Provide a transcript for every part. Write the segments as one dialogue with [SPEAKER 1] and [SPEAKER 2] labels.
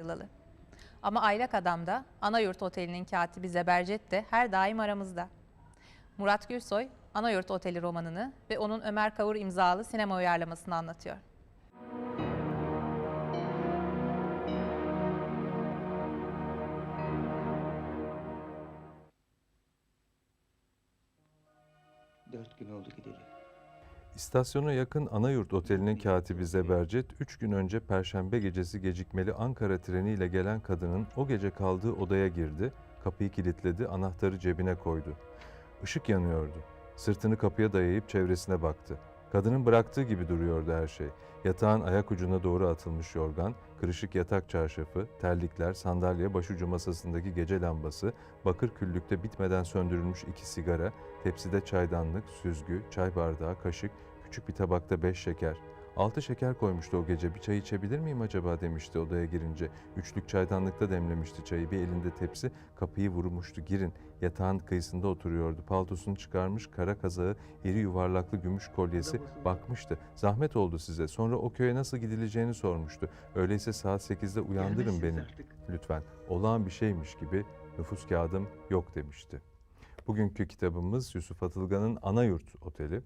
[SPEAKER 1] yılalı. Ama Aylak Adam'da Anayurt Oteli'nin katibi Zebercet de her daim aramızda. Murat Gürsoy, Anayurt Oteli romanını ve onun Ömer Kavur imzalı sinema uyarlamasını anlatıyor.
[SPEAKER 2] Dört gün oldu gideli.
[SPEAKER 3] İstasyona yakın Anayurt Oteli'nin katibi Zebercet, 3 gün önce Perşembe gecesi gecikmeli Ankara treniyle gelen kadının o gece kaldığı odaya girdi, kapıyı kilitledi, anahtarı cebine koydu. Işık yanıyordu. Sırtını kapıya dayayıp çevresine baktı. Kadının bıraktığı gibi duruyordu her şey. Yatağın ayak ucuna doğru atılmış yorgan, kırışık yatak çarşafı, terlikler, sandalye, başucu masasındaki gece lambası, bakır küllükte bitmeden söndürülmüş iki sigara, tepside çaydanlık, süzgü, çay bardağı, kaşık, küçük bir tabakta beş şeker. Altı şeker koymuştu o gece. Bir çay içebilir miyim acaba demişti odaya girince. Üçlük çaydanlıkta demlemişti çayı. Bir elinde tepsi kapıyı vurmuştu. Girin. Yatağın kıyısında oturuyordu. Paltosunu çıkarmış, kara kazağı, iri yuvarlaklı gümüş kolyesi. Bakmıştı. Zahmet oldu size. Sonra o köye nasıl gidileceğini sormuştu. Öyleyse saat sekizde uyandırın beni lütfen. Olağan bir şeymiş gibi nüfus kağıdım yok demişti. Bugünkü kitabımız Yusuf Atılgan'ın Anayurt Oteli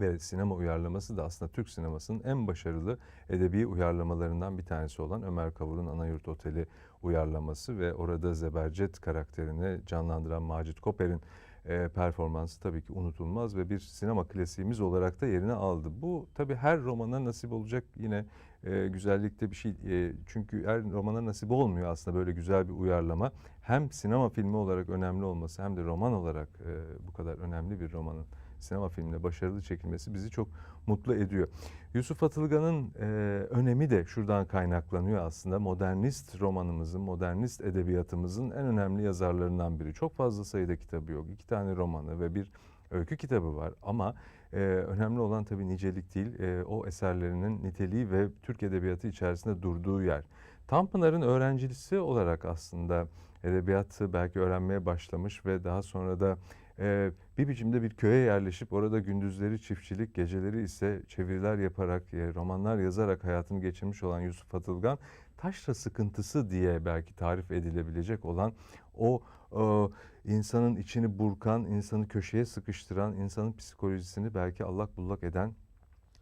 [SPEAKER 3] ve sinema uyarlaması da aslında Türk sinemasının en başarılı edebi uyarlamalarından bir tanesi olan Ömer Kavur'un Anayurt Oteli uyarlaması ve orada Zebercet karakterini canlandıran Macit Koper'in e, performansı tabii ki unutulmaz ve bir sinema klasiğimiz olarak da yerini aldı. Bu tabii her romana nasip olacak yine e, güzellikte bir şey e, çünkü her romana nasip olmuyor aslında böyle güzel bir uyarlama. Hem sinema filmi olarak önemli olması hem de roman olarak e, bu kadar önemli bir romanın sinema filmine başarılı çekilmesi bizi çok mutlu ediyor. Yusuf Atılgan'ın e, önemi de şuradan kaynaklanıyor aslında. Modernist romanımızın, modernist edebiyatımızın en önemli yazarlarından biri. Çok fazla sayıda kitabı yok. İki tane romanı ve bir öykü kitabı var ama e, önemli olan tabii nicelik değil, e, o eserlerinin niteliği ve Türk edebiyatı içerisinde durduğu yer. Tanpınar'ın öğrencisi olarak aslında edebiyatı belki öğrenmeye başlamış ve daha sonra da e, bir biçimde bir köye yerleşip orada gündüzleri çiftçilik, geceleri ise çeviriler yaparak, e, romanlar yazarak hayatını geçirmiş olan Yusuf Atılgan, taşra sıkıntısı diye belki tarif edilebilecek olan o e, insanın içini burkan, insanı köşeye sıkıştıran, insanın psikolojisini belki allak bullak eden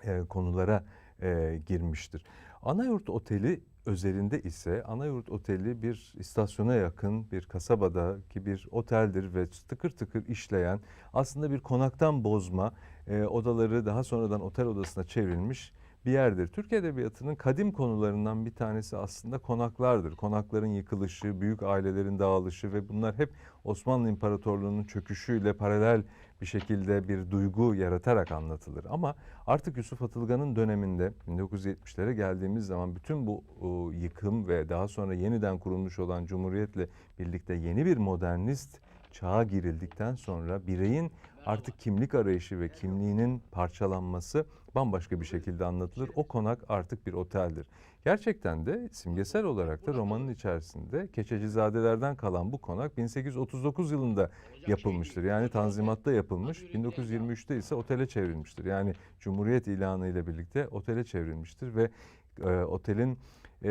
[SPEAKER 3] e, konulara e, girmiştir. Anayurt Oteli özelinde ise Anayurt Oteli bir istasyona yakın bir kasabadaki bir oteldir ve tıkır tıkır işleyen aslında bir konaktan bozma e, odaları daha sonradan otel odasına çevrilmiş bir yerdir. Türk Edebiyatı'nın kadim konularından bir tanesi aslında konaklardır. Konakların yıkılışı, büyük ailelerin dağılışı ve bunlar hep Osmanlı İmparatorluğu'nun çöküşüyle paralel bir şekilde bir duygu yaratarak anlatılır. Ama artık Yusuf Atılgan'ın döneminde 1970'lere geldiğimiz zaman bütün bu yıkım ve daha sonra yeniden kurulmuş olan Cumhuriyet'le birlikte yeni bir modernist çağa girildikten sonra bireyin artık kimlik arayışı ve kimliğinin parçalanması bambaşka bir şekilde anlatılır. O konak artık bir oteldir. Gerçekten de simgesel olarak da romanın içerisinde Keçecizadelerden kalan bu konak 1839 yılında yapılmıştır. Yani Tanzimat'ta yapılmış, 1923'te ise otele çevrilmiştir. Yani Cumhuriyet ilanı ile birlikte otele çevrilmiştir ve e, otelin e,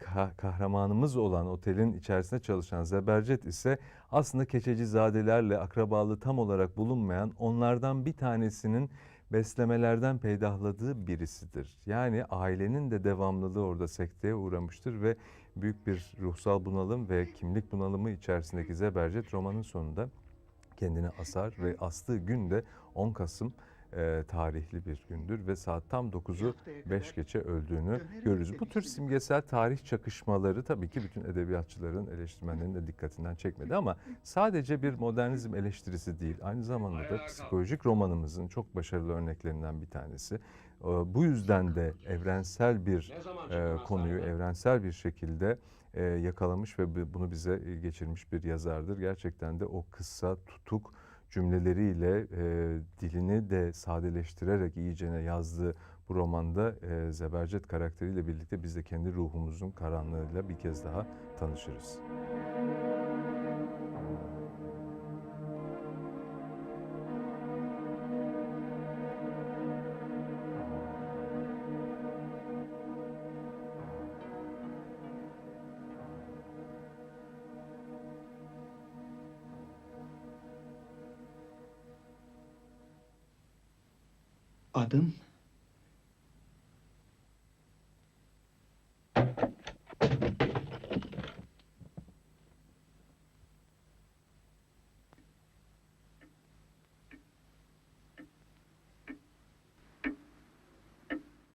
[SPEAKER 3] ka- kahramanımız olan otelin içerisinde çalışan Zebercet ise aslında Keçecizadelerle akrabalığı tam olarak bulunmayan onlardan bir tanesinin beslemelerden peydahladığı birisidir. Yani ailenin de devamlılığı orada sekteye uğramıştır ve büyük bir ruhsal bunalım ve kimlik bunalımı içerisindeki Zebercet romanın sonunda kendini asar ve astığı gün de 10 Kasım e, tarihli bir gündür ve saat tam 9'u 5 geçe öldüğünü görürüz. Bu tür simgesel tarih çakışmaları tabii ki bütün edebiyatçıların, eleştirmenlerin de dikkatinden çekmedi ama sadece bir modernizm eleştirisi değil, aynı zamanda da psikolojik romanımızın çok başarılı örneklerinden bir tanesi. E, Bu yüzden de evrensel bir e, konuyu evrensel bir şekilde e, yakalamış ve bu- bunu bize geçirmiş bir yazardır. Gerçekten de o kısa, tutuk cümleleriyle e, dilini de sadeleştirerek iyicene yazdığı bu romanda e, Zebercet karakteriyle birlikte biz de kendi ruhumuzun karanlığıyla bir kez daha tanışırız.
[SPEAKER 2] Adım